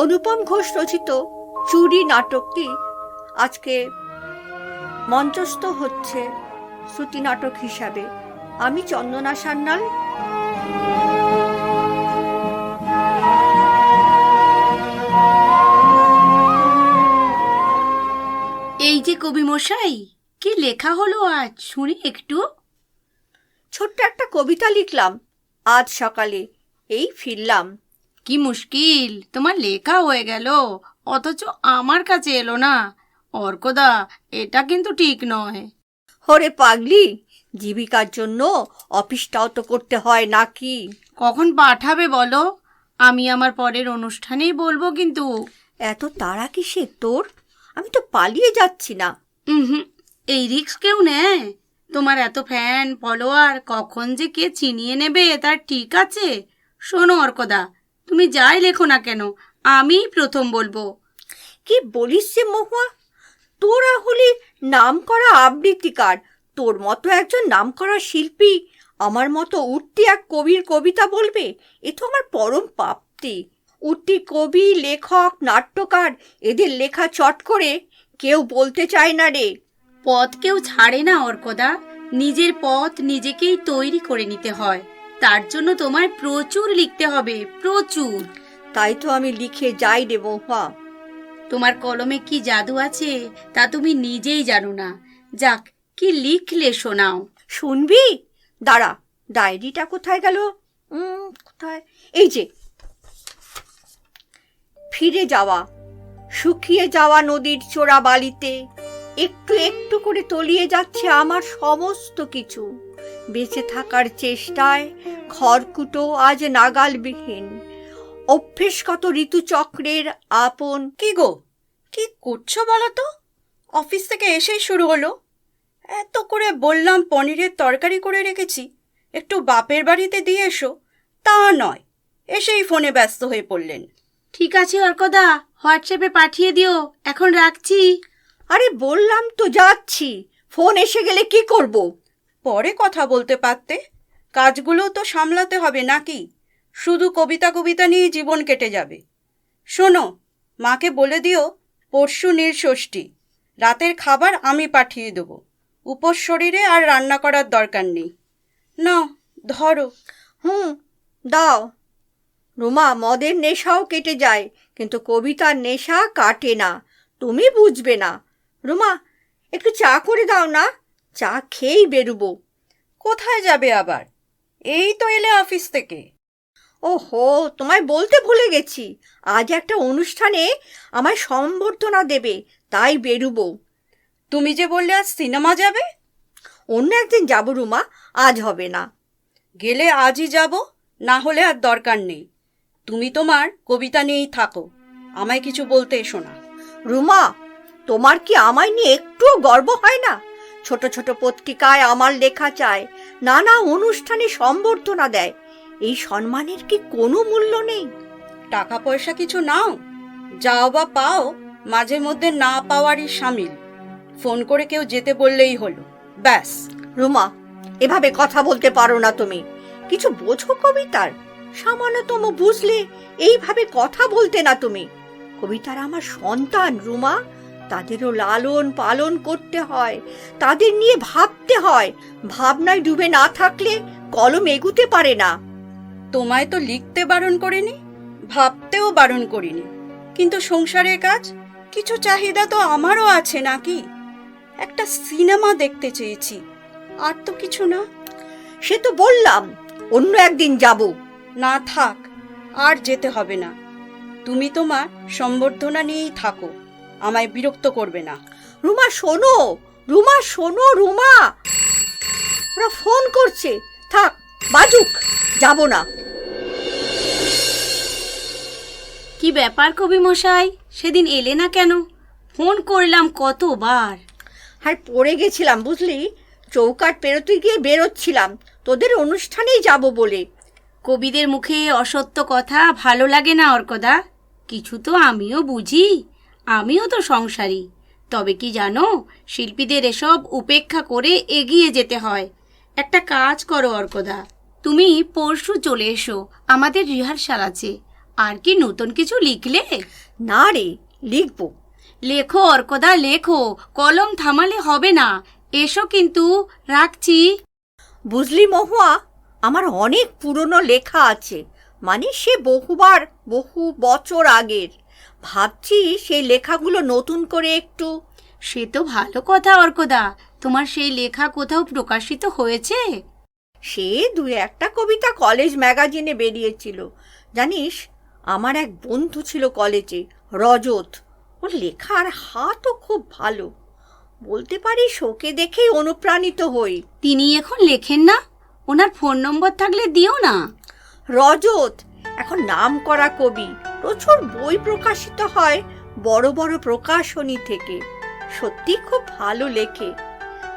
অনুপম ঘোষ রচিত চুরি নাটকটি আজকে মঞ্চস্থ হচ্ছে শ্রুতি নাটক হিসাবে। আমি চন্দনা সান্যাল। এই যে কবি মশাই কি লেখা হলো আজ? শুনি একটু। ছোট্ট একটা কবিতা লিখলাম আজ সকালে এই ফিরলাম। কি মুশকিল? তোমার লেখা হয়ে গেল। অথচ আমার কাছে এলো না। অর্কদা এটা কিন্তু ঠিক নয়। হরে পাগলি জীবিকার জন্য অফিসটাও তো করতে হয় নাকি? কখন পাঠাবে বলো? আমি আমার পরের অনুষ্ঠানেই বলব কিন্তু। এত তাড়া কিসের তোর? আমি তো পালিয়ে যাচ্ছি না। হুম এই রিক্স কেউ নেয়? তোমার এত ফ্যান ফলোয়ার কখন যে কে চিনিয়ে নেবে তার ঠিক আছে? শোনো অর্কদা তুমি যাই লেখো না কেন আমিই প্রথম বলব। কি বলিস যে মহুয়া? তোরা হলি নাম করা? আবৃত্তিকার তোর মতো একজন নামকরা শিল্পী আমার মতো উঠতি এক কবির কবিতা বলবে? এ তো আমার পরম প্রাপ্তি উঠতি কবি লেখক নাট্যকার এদের লেখা চট করে কেউ বলতে চায় না রে। পথ কেউ ছাড়ে না অর্কদা নিজের পথ নিজেকেই তৈরি করে নিতে হয়। তার জন্য তোমায় প্রচুর লিখতে হবে প্রচুর। তাই তো আমি লিখে যাই রে মহুয়া। তোমার কলমে কি জাদু আছে তা তুমি নিজেই জানো না। যাক কি লিখলে শোনাও। শুনবি? দাঁড়া ডায়েরিটা কোথায় গেল? উম, কোথায়? এই যে। ফিরে যাওয়া শুকিয়ে যাওয়া নদীর চোরা বালিতে একটু একটু করে তলিয়ে যাচ্ছে আমার সমস্ত কিছু। বেঁচে থাকার চেষ্টায় খড়কুটো আজ নাগালবিহীন। অভ্যেসগত ঋতুচক্রের আপন কি গো? কি করছ বলো তো অফিস থেকে এসেই শুরু হলো। এত করে বললাম পনিরের তরকারি করে রেখেছি। একটু বাপের বাড়িতে দিয়ে এসো। তা নয় এসেই ফোনে ব্যস্ত হয়ে পড়লেন। ঠিক আছে অর্কদা হোয়াটসঅ্যাপে পাঠিয়ে দিও এখন রাখছি। আরে বললাম তো যাচ্ছি ফোন এসে গেলে কি করব? পরে কথা বলতে পারতে? কাজগুলো তো সামলাতে হবে নাকি? শুধু কবিতা কবিতা নিয়েই জীবন কেটে যাবে। শোনো, মাকে বলে দিও, পরশু নীলষষ্ঠী রাতের খাবার আমি পাঠিয়ে দেবো। উপর শরীরে আর রান্না করার দরকার নেই। নাও ধরো। হুম, দাও। রুমা, মদের নেশাও কেটে যায়, কিন্তু কবিতার নেশা কাটে না। তুমি বুঝবে না। রুমা, একটু চা করে দাও না? চা খেয়েই বেরুবো। কোথায় যাবে আবার? এই তো এলে অফিস থেকে। ওহো, তোমায় বলতে ভুলে গেছি। আজ একটা অনুষ্ঠানে আমায় সম্বর্ধনা দেবে, তাই বেরুবো। তুমি যে বললে আজ সিনেমা যাবে? অন্য একদিন যাব রুমা, আজ হবে না। গেলে আজই যাব, না হলে আর দরকার নেই। তুমি তোমার কবিতা নিয়েই থাকো, আমায় কিছু বলতে এসো না। রুমা, তোমার কি আমায় নিয়ে একটুও গর্ব হয় না? ছোট ছোট পত্রিকায় আমার লেখা চায়, নানা অনুষ্ঠানে সম্বর্ধনা দেয়। এই সম্মানের কি কোনো মূল্য নেই? টাকা পয়সা কিছু নাও, যাও বা পাও, মাঝে মধ্যে না পাওয়ারই সামিল। ফোন করে কেউ যেতে বললেই হলো। ব্যাস। রুমা, এভাবে কথা বলতে পারো না তুমি। কিছু বোঝো কবিতার? সামান্যতম বুঝলে এইভাবে কথা বলতে না তুমি। কবিতার আমার সন্তান, রুমা। তাদেরও লালন পালন করতে হয় তাদের নিয়ে ভাবতে হয়। ভাবনায় ডুবে না থাকলে কলম এগুতে পারে না। তোমায় তো লিখতে বারণ করিনি ভাবতেও বারণ করিনি। কিন্তু সংসারের কাজ কিছু চাহিদা তো আমারও আছে নাকি? একটা সিনেমা দেখতে চেয়েছি আর তো কিছু না। সে তো বললাম অন্য একদিন যাব। না থাক আর যেতে হবে না। তুমি তোমার সম্বর্ধনা নিয়েই থাকো। আমায় বিরক্ত করবে না। রুমা শোনো। রুমা শোনো রুমা। ওরা ফোন করছে। থাক বাজুক যাব না। কি ব্যাপার কবি মশাই? সেদিন এলে না কেন? ফোন করলাম কতবার। আর পড়ে গেছিলাম বুঝলি? চৌকাট পেরোতে গিয়ে বেরোচ্ছিলাম। তোদের অনুষ্ঠানেই যাব বলে। কবিদের মুখে অসত্য কথা ভালো লাগে না অর্কদা। কিছু তো আমিও বুঝি। আমিও তো সংসারী। তবে কি জানো শিল্পীদের এসব উপেক্ষা করে এগিয়ে যেতে হয়। একটা কাজ করো অর্কদা তুমি পরশু চলে এসো আমাদের রিহার্সাল আছে। আর কি নতুন কিছু লিখলে? না রে লিখব। লেখো অর্কদা লেখো কলম থামালে হবে না। এসো কিন্তু রাখছি। বুঝলি মহুয়া আমার অনেক পুরনো লেখা আছে। মানে সে বহুবার বহু বছর আগের। ভাবছি সেই লেখাগুলো নতুন করে একটু। সে তো ভালো কথা অর্কদা। তোমার সেই লেখা কোথাও প্রকাশিত হয়েছে? সে দু একটা কবিতা কলেজ ম্যাগাজিনে বেরিয়েছিল। জানিস আমার এক বন্ধু ছিল কলেজে রজত। ওর লেখার হাতও খুব ভালো। বলতে পারি শোকে দেখেই অনুপ্রাণিত হই। তিনি এখন লেখেন না? ওনার ফোন নম্বর থাকলে দিও না। রজত এখন নাম করা কবি প্রচুর বই প্রকাশিত হয় বড় বড় প্রকাশনী থেকে। সত্যি খুব ভালো লেখে।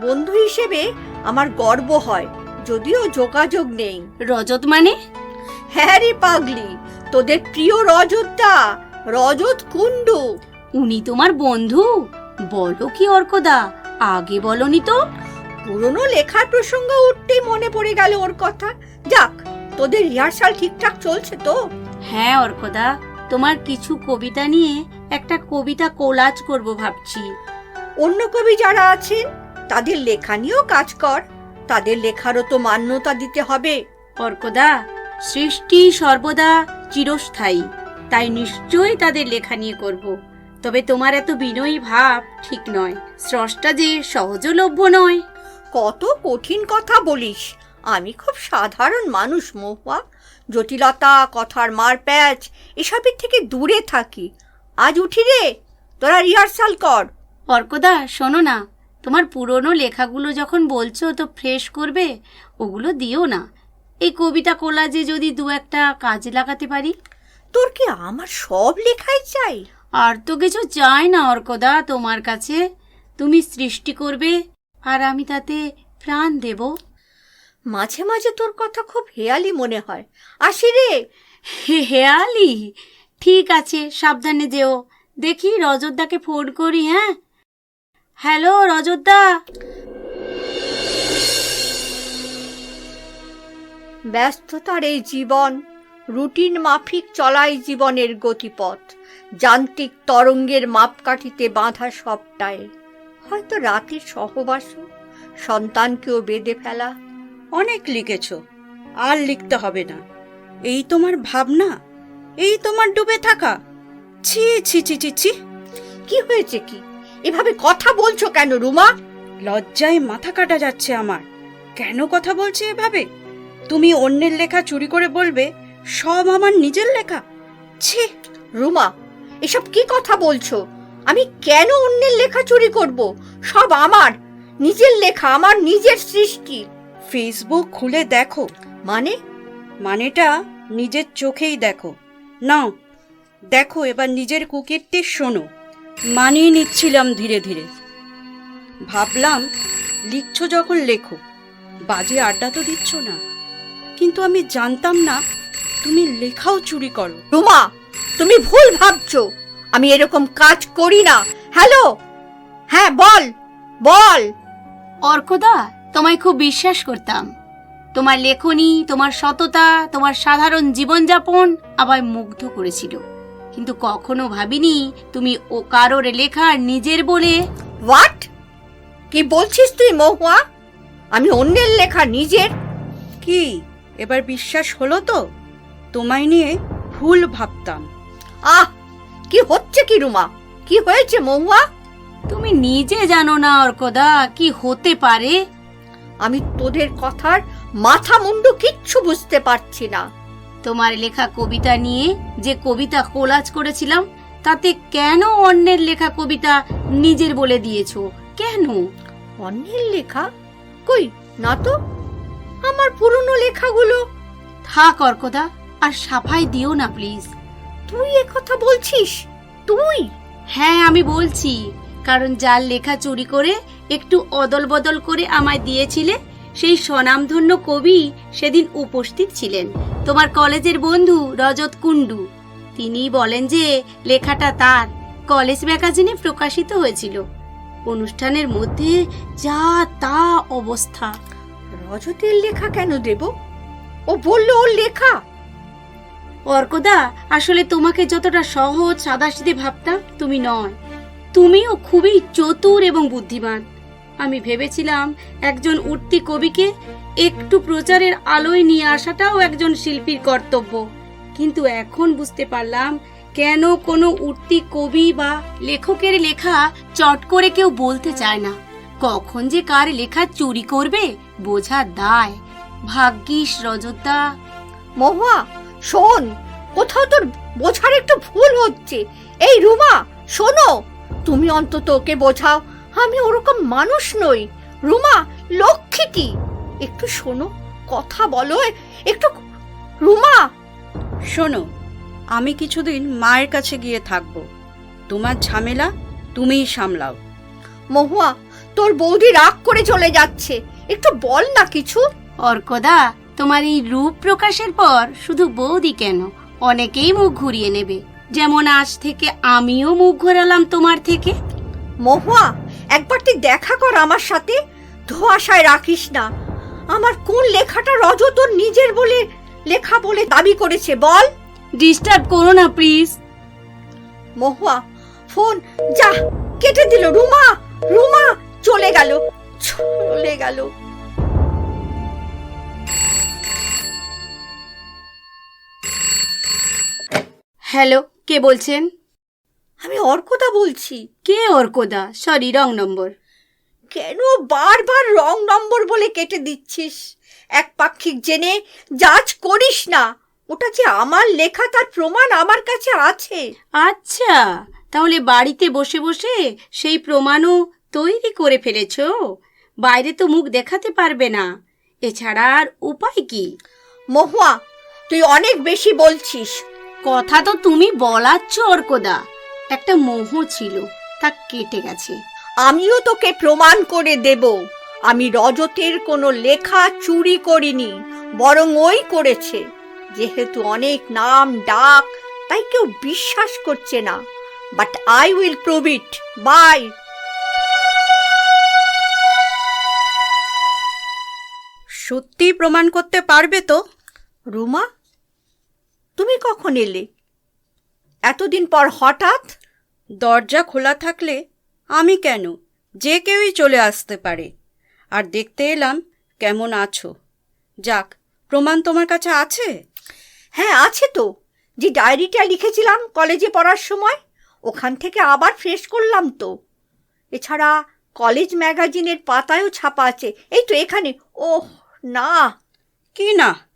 বন্ধু হিসেবে আমার গর্ব হয় যদিও যোগাযোগ নেই। রজত মানে? হ্যাঁ রে পাগলি তোদের প্রিয় রজতদা রজত কুণ্ডু। উনি তোমার বন্ধু? বলো কি অর্কদা আগে বলনি তো? পুরনো লেখার প্রসঙ্গ উঠতেই মনে পড়ে গেল ওর কথা। যাক তোদের রিহার্সাল ঠিকঠাক চলছে তো? হ্যাঁ অর্কদা। তোমার কিছু কবিতা নিয়ে একটা কবিতা কোলাজ করব ভাবছি। অন্য কবি যারা আছেন তাদের লেখা নিয়েও কাজ কর। তাদের লেখারও তো মান্যতা দিতে হবে। অর্কদা সৃষ্টি সর্বদা চিরস্থায়ী তাই নিশ্চয়ই তাদের লেখা নিয়ে করব। তবে তোমার এত বিনয়ী ভাব ঠিক নয়। স্রষ্টা যে সহজলভ্য নয়। কত কঠিন কথা বলিস। আমি খুব সাধারণ মানুষ মহুয়া। জটিলতা কথার মারপ্যাচ এসবের থেকে দূরে থাকি। আজ উঠি রে তোরা রিহার্সাল কর। অর্কদা শোনো না তোমার পুরনো লেখাগুলো যখন বলছো তো ফ্রেশ করবে ওগুলো দিও না। এই কবিতা কোলাজে যদি দু একটা কাজে লাগাতে পারি। তোর কি আমার সব লেখাই চাই? আর তো কিছু চাই না অর্কদা তোমার কাছে। তুমি সৃষ্টি করবে আর আমি তাতে প্রাণ দেব। মাঝে মাঝে তোর কথা খুব হেয়ালি মনে হয়। আসি রে। হে হেয়ালি? ঠিক আছে সাবধানে যেও। দেখি রজতদাকে ফোন করি হ্যাঁ? হ্যালো রজতদা? ব্যস্ততার এই জীবন রুটিন মাফিক চলাই জীবনের গতিপথ। যান্ত্রিক তরঙ্গের মাপকাঠিতে বাঁধা সবটায় হয়তো রাতের সহবাস সন্তানকেও বেঁধে ফেলা। অনেক লিখেছ, আর লিখতে হবে না। এই তোমার ভাবনা, এই তোমার ডুবে থাকা। ছি ছি ছি ছি ছি। কি হয়েছে কি? এভাবে কথা বলছো কেন রুমা? লজ্জায় মাথা কাটা যাচ্ছে আমার। কেন কথা বলছি এভাবে? তুমি অন্যের লেখা চুরি করে বলবে, সব আমার নিজের লেখা। ছি। রুমা, এসব কি কথা বলছো? আমি কেন অন্যের লেখা চুরি করব? সব আমার। নিজের লেখা, আমার নিজের সৃষ্টি। ফেসবুক খুলে দেখো। মানে? মানেটা নিজের চোখেই দেখো। নাও দেখো এবার নিজের কুকিরটি শোনো। মানিয়ে নিচ্ছিলাম ধীরে ধীরে। ভাবলাম লিখছো যখন লেখো। বাজে আড্ডা তো দিচ্ছ না। কিন্তু আমি জানতাম না তুমি লেখাও চুরি করো। রুমা তুমি ভুল ভাবছ। আমি এরকম কাজ করি না। হ্যালো? হ্যাঁ বল বল। অর্কদা তোমায় খুব বিশ্বাস করতাম। তোমার লেখনী তোমার সততা তোমার সাধারণ জীবনযাপন আমায় মুগ্ধ করেছিল। কিন্তু কখনো ভাবিনি তুমি ও কারোর লেখা নিজের বলে হোয়াট কি বলছিস তুই মহুয়া? আমি অন্যের লেখা নিজের? কি? এবার বিশ্বাস হলো তো? তোমায় নিয়ে ভুল ভাবতাম। আহ! কি হচ্ছে কি রুমা? কি হয়েছে মহুয়া? তুমি নিজে জানো না অর্কদা কি হতে পারে? আমি তোদের কথার মাথা মুন্ডু কিচ্ছু বুঝতে পারছি না। তোমার লেখা কবিতা নিয়ে যে কবিতা কোলাজ করেছিলাম তাতে কেন অন্যের লেখা কবিতা নিজের বলে দিয়েছ? কেন? অন্যের লেখা? কই না তো। আমার পুরনো লেখাগুলো। থাক অর্কদা আর সাফাই দিও না প্লিজ। তুই কথা বলছিস? তুই? হ্যাঁ আমি বলছি। কারণ যার লেখা চুরি করে একটু অদল বদল করে আমায় দিয়েছিলে সেই স্বনামধন্য কবি সেদিন উপস্থিত ছিলেন। তোমার কলেজের বন্ধু রজত কুণ্ডু। তিনি বলেন যে লেখাটা তার। কলেজ ম্যাগাজিনে প্রকাশিত হয়েছিল। অনুষ্ঠানের মধ্যে যা তা অবস্থা। রজতের লেখা কেন দেব? ও বলল ওর লেখা। অর্কদা আসলে তোমাকে যতটা সহজ সাদাসিধে ভাবতাম তুমি নয়। তুমিও খুবই চতুর এবং বুদ্ধিমান। আমি ভেবেছিলাম একজন উঠতি কবিকে একটু প্রচারের আলোয় নিয়ে আসাটাও একজন শিল্পীর কর্তব্য। কিন্তু এখন বুঝতে পারলাম কেন কোনো উঠতি কবি বা লেখকের লেখা চট করে কেউ বলতে চায় না। কখন যে কার লেখা চুরি করবে, বোঝা দায়। ভাগ্যিস রজতদা মহুয়া, শোন, কোথাও তোর বোঝার একটু ভুল হচ্ছে। এই রুমা, শোনো। তুমি অন্তত ওকে বোঝাও আমি ওরকম মানুষ নই। রুমা লক্ষ্মীটি একটু শোনো কথা বলো একটু রুমা! শোনো আমি কিছুদিন মায়ের কাছে গিয়ে থাকব। তোমার ঝামেলা তুমিই সামলাও। মহুয়া তোর বৌদি রাগ করে চলে যাচ্ছে। একটু বল না কিছু। অর্কদা তোমার এই রূপ প্রকাশের পর শুধু বৌদি কেন? অনেকেই মুখ ঘুরিয়ে নেবে। যেমন আজ থেকে আমিও মুখ ঘোরালাম তোমার থেকে। মহুয়া একবার তুই দেখা কর আমার সাথে। ধোয়াশায় রাখিস না। আমার কোন লেখাটা রজ তোর নিজের বলে লেখা বলে দাবি করেছে বল। ডিস্টার্ব করো না প্লিজ মহুয়া ফোন যা কেটে দিল। রুমা রুমা চলে গেল। চলে গেল। হ্যালো কে বলছেন? আমি অর্কদা বলছি। কে অর্কদা? Sorry wrong number. কেন বারবার রং নম্বর বলে কেটে দিচ্ছিস? এক পাক্ষিক জেনে জাজ করিস না। ওটা যে আমার লেখা তার প্রমাণ আমার কাছে আছে। আচ্ছা তাহলে বাড়িতে বসে বসে সেই প্রমাণও তৈরি করে ফেলেছ? বাইরে তো মুখ দেখাতে পারবে না। এছাড়া আর উপায় কি? মহুয়া তুই অনেক বেশি বলছিস। কথা তো তুমি বলাচ্ছ অর্কদা একটা মোহ ছিল তা কেটে গেছে। আমিও তোকে প্রমাণ করে দেব। আমি রজতের কোনো লেখা চুরি করিনি বরং ওই করেছে। যেহেতু অনেক নাম ডাক তাই কেউ বিশ্বাস করছে না। But I will prove it by সত্যি প্রমাণ করতে পারবে তো রুমা? তুমি কখন এলে? এতদিন পর হঠাৎ? দরজা খোলা থাকলে আমি কেন? যে কেউই চলে আসতে পারে। আর দেখতে এলাম কেমন আছো। যাক প্রমাণ তোমার কাছে আছে? হ্যাঁ আছে তো। যে ডায়েরিটা লিখেছিলাম কলেজে পড়ার সময় ওখান থেকে আবার ফ্রেশ করলাম তো। এছাড়া কলেজ ম্যাগাজিনের পাতায়ও ছাপা আছে। এই তো এখানে। ওহ না। কি না?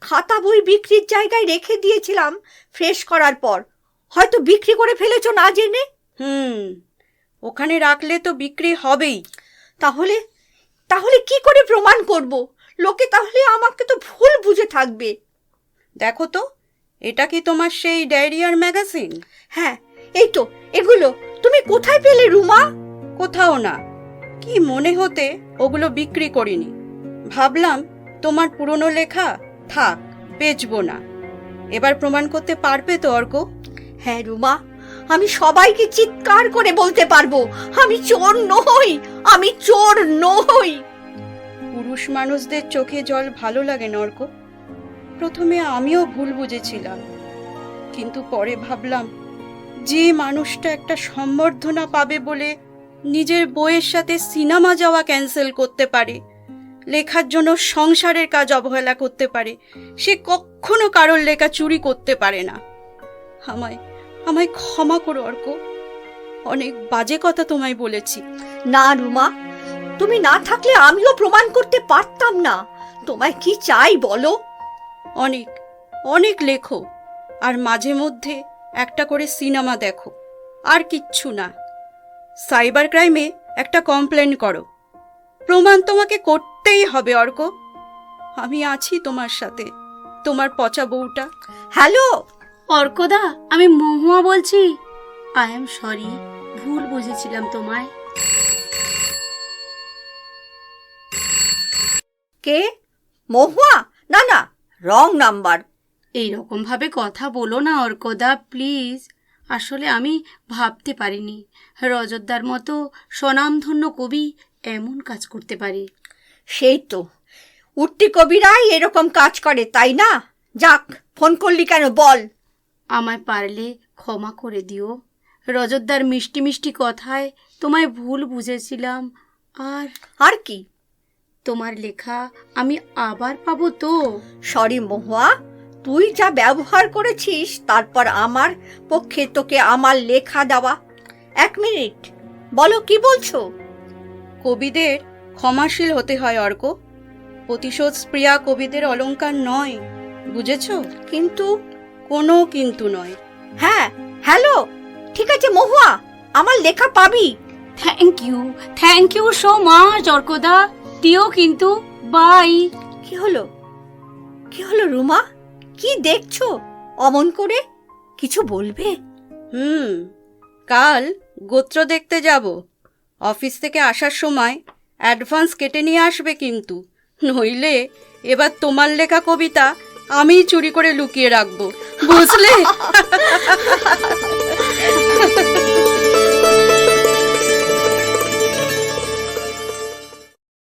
খাতা বই বিক্রির জায়গায় রেখে দিয়েছিলাম ফ্রেশ করার পর। হয়তো বিক্রি করে ফেলেছো না জেনে? হুম ওখানে রাখলে তো বিক্রি হবেই। তাহলে তাহলে কি করে প্রমাণ করব? লোকে তাহলে আমাকে তো ভুল বুঝে থাকবে। দেখো তো এটা কি তোমার সেই ডায়রিয়ার ম্যাগাজিন? হ্যাঁ এই তো এগুলো। তুমি কোথায় পেলে রুমা? কোথাও না। কি মনে হতে ওগুলো বিক্রি করিনি। ভাবলাম তোমার পুরনো লেখা থাক বেচবো না। এবার প্রমাণ করতে পারবে তো অর্ক? হ্যাঁ রুমা আমি সবাইকে চিৎকার করে বলতে পারব আমি চোর নই আমি চোর নই। পুরুষ মানুষদের চোখে জল ভালো লাগে নর্ক প্রথমে আমিও ভুল বুঝেছিলাম কিন্তু পরে ভাবলাম যে মানুষটা একটা সম্বর্ধনা পাবে বলে নিজের বইয়ের সাথে সিনেমা যাওয়া ক্যান্সেল করতে পারে লেখার জন্য সংসারের কাজ অবহেলা করতে পারে। সে কখনো কারোর লেখা চুরি করতে পারে না। আমায় আমায় ক্ষমা করো অর্ক। অনেক বাজে কথা তোমায় বলেছি। না রুমা তুমি না থাকলে আমিও প্রমাণ করতে পারতাম না। তোমায় কি চাই বলো? অনেক অনেক লেখো। আর মাঝে মধ্যে একটা করে সিনেমা দেখো। আর কিচ্ছু না। সাইবার ক্রাইমে একটা কমপ্লেন করো। প্রমাণ তোমাকে করতেই হবে অর্ক। আমি আছি তোমার সাথে তোমার পচা বউটা। হ্যালো অর্কদা আমি মহুয়া বলছি। আই এম সরি ভুল বুঝেছিলাম তোমায়। কে? মহুয়া? না না রং নাম্বার এই রকম ভাবে কথা বলো না অর্কদা প্লিজ আসলে আমি ভাবতে পারিনি রজতদার মতো স্বনামধন্য কবি এমন কাজ করতে পারে। সেই তো উঠতি কবিরাই এরকম কাজ করে তাই না? যাক ফোন করলি কেন বল। আমায় পারলে ক্ষমা করে দিও। রজতদার মিষ্টি মিষ্টি কথায় তোমায় ভুল বুঝেছিলাম। আর আর কি? তোমার লেখা আমি আবার পাবো তো? সরি মহুয়া তুই যা ব্যবহার করেছিস তারপর আমার পক্ষে তোকে আমার লেখা দেওয়া। এক মিনিট বলো কি বলছো? কবিদের ক্ষমাশীল হতে হয় অর্ক। প্রতিশোধ স্প্রিয়া কবিদের অলঙ্কার নয় বুঝেছ? কিন্তু কোনো কিন্তু নয়। হ্যাঁ হ্যালো ঠিক আছে মহুয়া আমার লেখা পাবি। Thank you thank you so much অর্কদা। দিও কিন্তু বাই কি হলো? কি হলো রুমা? কি দেখছ? অমন করে? কিছু বলবে? হুম কাল গোত্র দেখতে যাব। অফিস থেকে আসার সময় অ্যাডভান্স কেটে নিয়ে আসবে কিন্তু। নইলে এবার তোমার লেখা কবিতা আমি চুরি করে লুকিয়ে রাখব, বুঝলে?